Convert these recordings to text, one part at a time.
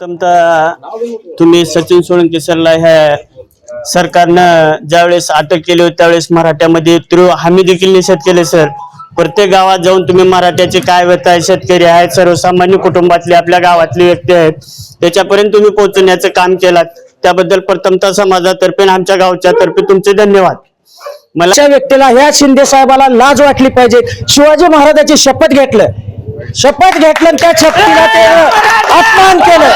प्रथमतः तुम्ही सचिन सोळंके सरला ह्या सरकारनं ज्यावेळेस अटक केली होती त्यावेळेस मराठ्यामध्ये तीव्र हमी देखील निषेध केले सर. प्रत्येक गावात जाऊन तुम्ही मराठ्याचे काय व्यथा आहे शेतकरी आहेत सर्वसामान्य कुटुंबातले आपल्या गावातले व्यक्ती आहेत त्याच्यापर्यंत तुम्ही पोहोचण्याचं काम केलात. त्याबद्दल प्रथमतः समाजातर्फे आमच्या गावच्या तर्फे तुमचे धन्यवाद. मला व्यक्तीला ह्या शिंदे साहेबाला लाज वाटली पाहिजे शिवाजी महाराजांची शपथ घेतलं शपथ घेतलं त्या शपथीला ते अपमान केलं.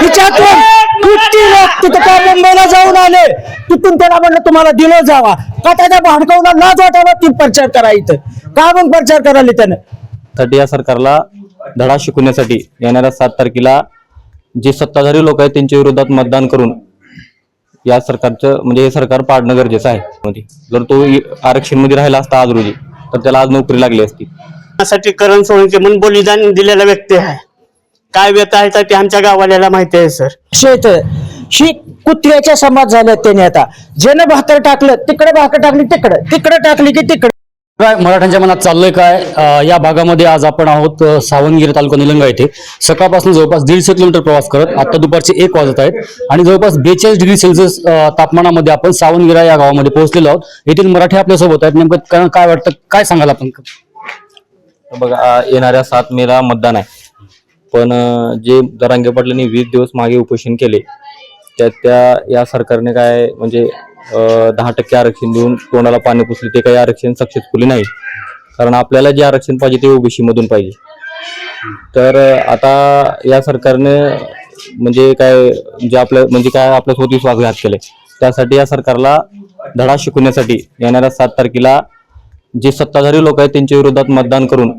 तिच्यातून किती लोक तिथं त्या मुंबईला जाऊन आले? तिथून त्याला म्हणलं तुम्हाला दिलं जावा. का त्याच्या भाडकावला न वाटायला ती प्रचार करा इथं? का मग प्रचार करायला त्यानं साठी या सरकारला धडा शिकवण्यासाठी येणाऱ्या सात तारखेला जे सत्ताधारी लोक आहेत त्यांच्या विरोधात मतदान करून या सरकारचं म्हणजे हे सरकार पाडणं गरजेचं आहे. जर तो आरक्षणमध्ये राहिला असता आज रोजी तर त्याला आज नोकरी लागली असती. साठी करण सोळंके म्हणून बलिदान दिलेला व्यक्ती आहे. काय व्यथा आहे ते आमच्या गावाल्याला माहिती आहे सर. शेत ही कुत्र्याच्या समाज झाल्या त्याने आता. ज्यानं भाकर टाकलं तिकडे भाकर टाकली तिकडं. तिकडे टाकली की तिकडे. काय मराठ्यांच्या मनात चाललंय काय? अं, या भागामध्ये आज आपण आहोत अं, सावंतगिरी तालुका निलंगा येथे. सकाळपासून जवळपास दीडशे किलोमीटर प्रवास करत आता दुपारचे एक वाजत आहेत. आणि जवळपास बेचाळीस डिग्री सेल्सिअस अं, तापमानामध्ये आपण सावंतगिरा या गावामध्ये पोहोचलेलो आहोत. येथील मराठी आपल्यासोबत आहेत. नेमकं काय- काय वाटतं? काय सांगाल आपण? बघा येणाऱ्या सात मेला मतदान आहे. पण जे दरांगे पाटलांनी वीस दिवस मागे उपोषण केले त्या त्या या सरकारने काय म्हणजे दहा टक्के आरक्षण देऊन तोंडाला पाणी पुसले ते काही आरक्षण सक्सेसफुली नाही. कारण आपल्याला जे आरक्षण पाहिजे ते ओबीसी मधून पाहिजे. तर आता या सरकारने म्हणजे काय जे आपलं म्हणजे काय आपल्यासोबत विश्वासघात केले त्यासाठी या सरकारला धडा शिकवण्यासाठी येणाऱ्या सात तारखेला जे सत्ताधारी लोक आहेत त्यांच्या विरोधात मतदान करून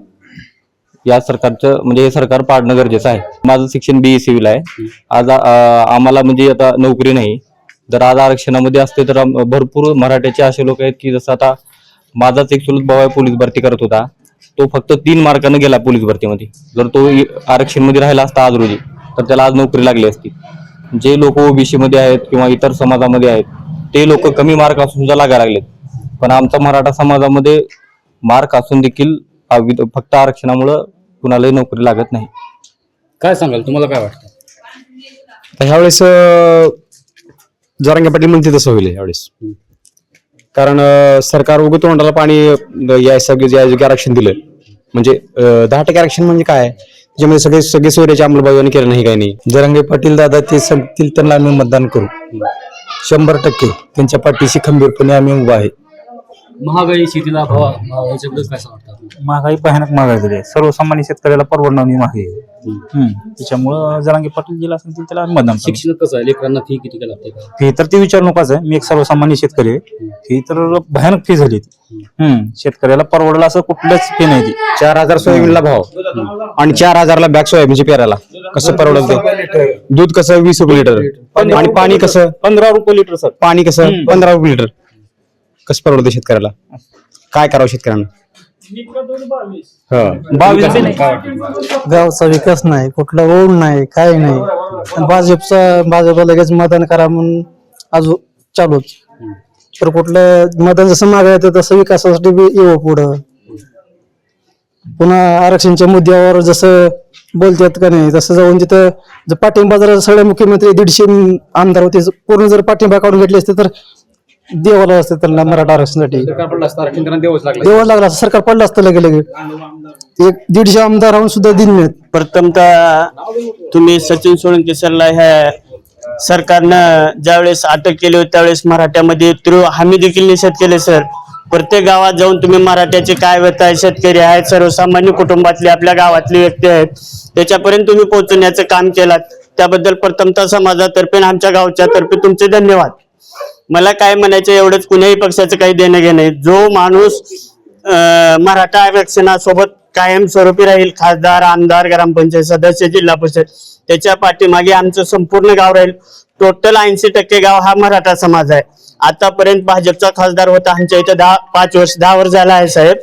या सरकारचं म्हणजे हे सरकार पाडणं गरजेचं आहे. माझं शिक्षण बी सिव्हिल आहे. आज आम्हाला म्हणजे आता नोकरी नाही. जर आज आरक्षणामध्ये असते तर भरपूर मराठ्याचे असे लोक आहेत की जसं आता माझाच एक चुलत भाऊ आहे पोलीस भरती करत होता. तो फक्त तीन मार्कानं गेला पोलीस भरतीमध्ये. जर तो आरक्षणमध्ये राहिला असता आज रोजी तर त्याला आज नोकरी लागली असती. जे लोक ओबीसीमध्ये आहेत किंवा इतर समाजामध्ये आहेत ते लोक कमी मार्क असून सुद्धा लागायला लागलेत. पण आमचा मराठा समाजामध्ये मार्क असून देखील फक्त आरक्षणामुळं कुणालाही नोकरी लागत नाही. काय सांगाल? तुम्हाला काय वाटतं? तर ह्यावेळेस जरांगे पाटील म्हणते तसं होईल यावेळेस कारण अं, सरकार उगं तोंडाला पाणी अं, या सगळे जे जे आरक्षण दिलं. म्हणजे अं, दहा टक्के आरक्षण म्हणजे काय? त्याच्यामध्ये सगळे सगळे सोयऱ्याची अंमलबजावणी केलं नाही काही नाही. जरांगे पाटील दादा ते सांगतील त्यांना आम्ही मतदान करू. शंभर टक्के. त्यांच्या पाठीशी खंबीरपणे आम्ही उभा आहे. महागाई शेतीला भाव याच्याबद्दल काय सांगतात महागाई भयानक महागाई झाली आहे. सर्वसामान्य शेतकऱ्याला परवडणारी महागाई आहे. हम्म. त्याच्यामुळं जरांगे पाटील जिल्हा असेल त्याला आम्ही मतदान करणार. शिक्षण कसं आहे? लेकरांना फी किती काय लागते का? फी तर ते विचार नकोच आहे. मी एक सर्वसामान्य शेतकरी आहे. फी तर भयानक फी झाली ती. हम्म. शेतकऱ्याला परवडलं असं कुठलंच फी नाही ती. चार हजार सोयाबीनला भाव. आणि चार हजारला बॅग सोयाबीनच्या पेराला कसं परवडल ते? दूध कसं? वीस रुपये लिटर. आणि पाणी कसं? पंधरा रुपये लिटर सर. पाणी कसं? पंधरा रुपये लिटर. कसं परवडतं शेतकऱ्याला? काय करावं शेतकऱ्यांना? बावीस गावचा विकास नाही कुठला ओढ नाही काही नाही. भाजपचा भाजपला लगेच मतदान करा म्हणून अजून चालूच तर कुठलं मतदान जसं मागायचं तसं विकासासाठी बी येऊ पुढं. पुन्हा आरक्षणच्या मुद्द्यावर जसं बोलतात का नाही तसं जाऊन तिथं जर पाठिंबा जर सगळे मुख्यमंत्री दीडशे आमदार होते पूर्ण जर पाठिंबा काढून घेतले असते तर देवाला असते त्यांना मराठा आरक्षणासाठी. सरकार पडलं असतं आरक्षण त्यांना द्यावंच लागलं. देवाला लागला असतं, सरकार पडलं असतं लगे लगे. एक दीडशे आमदार राहून सुद्धा दिन नाहीत प्रथमतः तुम्ही सचिन सोळंके सरला ह्या सरकारनं ज्यावेळेस अटक केली होती त्यावेळेस मराठ्यामध्ये तीव्र हमी देखील निषेध केले सर. प्रत्येक गावात जाऊन तुम्ही मराठ्याचे काय व्यथा आहे शेतकरी आहेत सर्वसामान्य कुटुंबातले आपल्या गावातले व्यक्ती आहेत त्याच्यापर्यंत तुम्ही पोहोचण्याचं काम केलात. त्याबद्दल प्रथमतः समाजातर्फे आणि आमच्या गावच्या तर्फे तुमचे धन्यवाद. मला काय म्हणायचं एवढंच कुण्याही पक्षाचं काही देणं घेणं जो माणूस मराठा आरक्षणासोबत कायमस्वरूपी राहील खासदार आमदार ग्रामपंचायत सदस्य जिल्हा परिषद त्याच्या पाठीमागे आमचं संपूर्ण गाव राहील. टोटल ऐंशी टक्के गाव हा मराठा समाज आहे. आतापर्यंत भाजपचा खासदार होता आमच्या इथं दहा पाच वर्ष दहा वर्ष झाला आहे साहेब.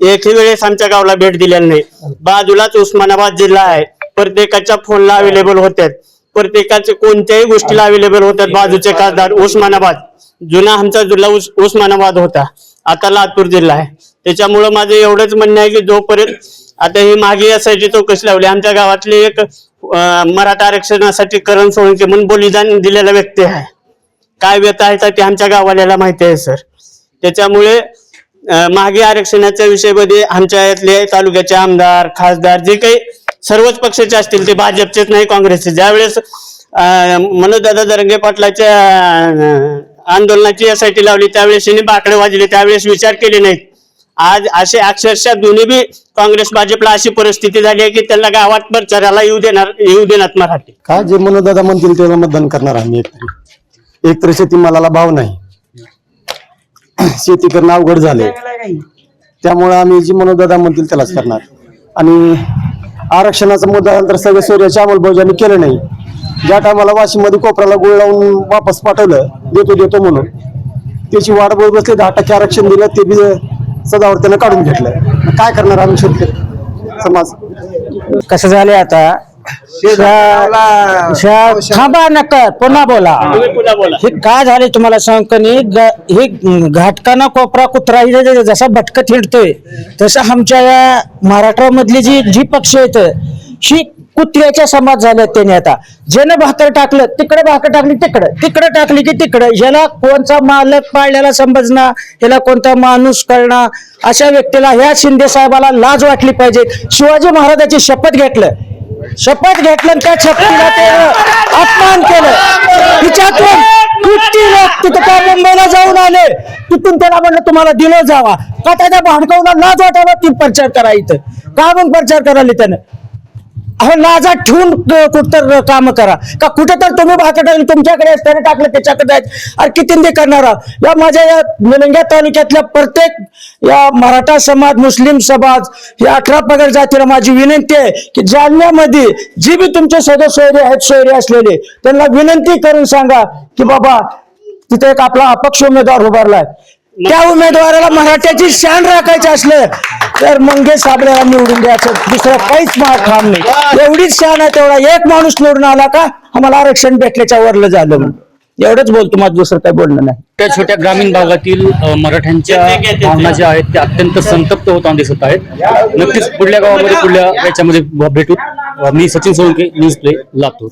एकही वेळेस आमच्या गावाला भेट दिलेली नाही. बाजूलाच उस्मानाबाद जिल्हा आहे. प्रत्येकाच्या फोनला अवेलेबल होत्यात. प्रत्येकाचे कोणत्याही गोष्टीला अवेलेबल होतात बाजूचे खासदार उस्मानाबाद. जुना आमचा जिल्हा उस, उस्मानाबाद होता. आता लातूर जिल्हा आहे. त्याच्यामुळं माझं एवढंच म्हणणं आहे की जोपर्यंत आता ही मागे यासाठी चौकशी लावली? आमच्या गावातले एक मराठा आरक्षणासाठी करण सोळंके म्हणून बलिदान दिलेला व्यक्ती आहे. काय व्यथा आहे ते आमच्या गावाल्याला माहिती आहे सर. त्याच्यामुळे मागे आरक्षणाच्या विषयामध्ये आमच्या यातले तालुक्याचे आमदार खासदार जे काही सर्वच पक्षाचे असतील ते भाजपचेच नाही काँग्रेसचे. ज्यावेळेस मनोजदादा दरंगे पाटलाच्या अं, आंदोलनाची यासाठी लावली त्यावेळेस त्यांनी बाकडे वाजले त्यावेळेस विचार केले नाहीत. आज असे अक्षरशः दोन्ही बी काँग्रेस भाजपला अशी परिस्थिती झाली आहे की त्यांना गावात प्रचाराला येऊ देणार येऊ देणार मराठी. का जे मनोदादा म्हणतील त्याला मतदान करणार आम्ही एकतरी एकतर शेतीमालाला भाव नाही. शेती करणं अवघड झाले त्यामुळे आम्ही जी मनोदादा म्हणतील त्यालाच करणार. आणि आरक्षणाचा मुद्दा नंतर सगळे सूर्याच्या अंमलबजावणी केलं नाही. ज्या टायमाला वाशिममध्ये कोपऱ्याला गुळ लावून वापस पाठवलं देतो देतो म्हणून त्याची वाट बघत बसले दहा टक्के आरक्षण दिलं ते बी सदावर त्यानं काढून घेतलं. काय करणार आम्ही शेतकरी? समाज. कसं झाले आता? थांबा नका पुन्हा बोला. तुम्ही पुन्हा बोला. हे काय झाले तुम्हाला सांगतो हे घाटकाना कोपरा कुत्रा जसा भटकत हिंडतोय तसं आमच्या या महाराष्ट्रामधली जी जी पक्ष आहेत ही कुत्र्याच्या समाज झाले त्याने आता. ज्यानं भाकर टाकलं तिकडे भाकर टाकली तिकडं. तिकडे टाकली की तिकडं. याला कोणता मालक पाळल्याला समजणार याला कोणता माणूस कळणार अशा व्यक्तीला ह्या शिंदे साहेबाला लाज वाटली पाहिजे. शिवाजी महाराजाची शपथ घेतलं. शपथ घेतलं त्या शपथीला ते अपमान केलं. तिच्यातून किती लोक तिथं त्या मुंबईला जाऊन आले? तिथून त्याला म्हणलं तुम्हाला दिलं जावा. का त्याच्या भांडकवला लाज वाटायला ती प्रचार करायचं इथं. का मग प्रचार करायला त्यानं? अहो लाजा ठेवून कुठं काम करा. का कुठं तर तुम्ही भाकट तुमच्याकडे त्याने टाकलं त्याच्याकडे आहेत. अरे किती करणार या माझ्या या निलंग्या तालुक्यातल्या प्रत्येक या मराठा समाज मुस्लिम समाज या अठरा पगड जातीला माझी विनंती आहे की जालन्यामध्ये जी बी तुमचे सदस्य सोयरे आहेत सोयरे असलेले त्यांना विनंती करून सांगा की बाबा तिथे एक आपला अपक्ष उमेदवार उभारलाय. त्या उमेदवाराला मराठ्याची शान राखायची असलं तर मंगेश साबळेला निवडून द्यायचं. दुसरं काहीच मार काम नाही. एवढीच शान आहे तेवढा एक माणूस निवडून आला का आम्हाला आरक्षण भेटल्याच्या वरलं झालं म्हणून. एवढंच बोलतो माझं दुसरं काही बोलणं नाही. त्या छोट्या ग्रामीण भागातील मराठ्यांच्या भावना ज्या आहेत त्या अत्यंत संतप्त होताना दिसत आहेत. नक्कीच पुढल्या गावामध्ये पुढल्या याच्यामध्ये भेटू. मी सचिन सोळंके न्यूज प्ले लातूर.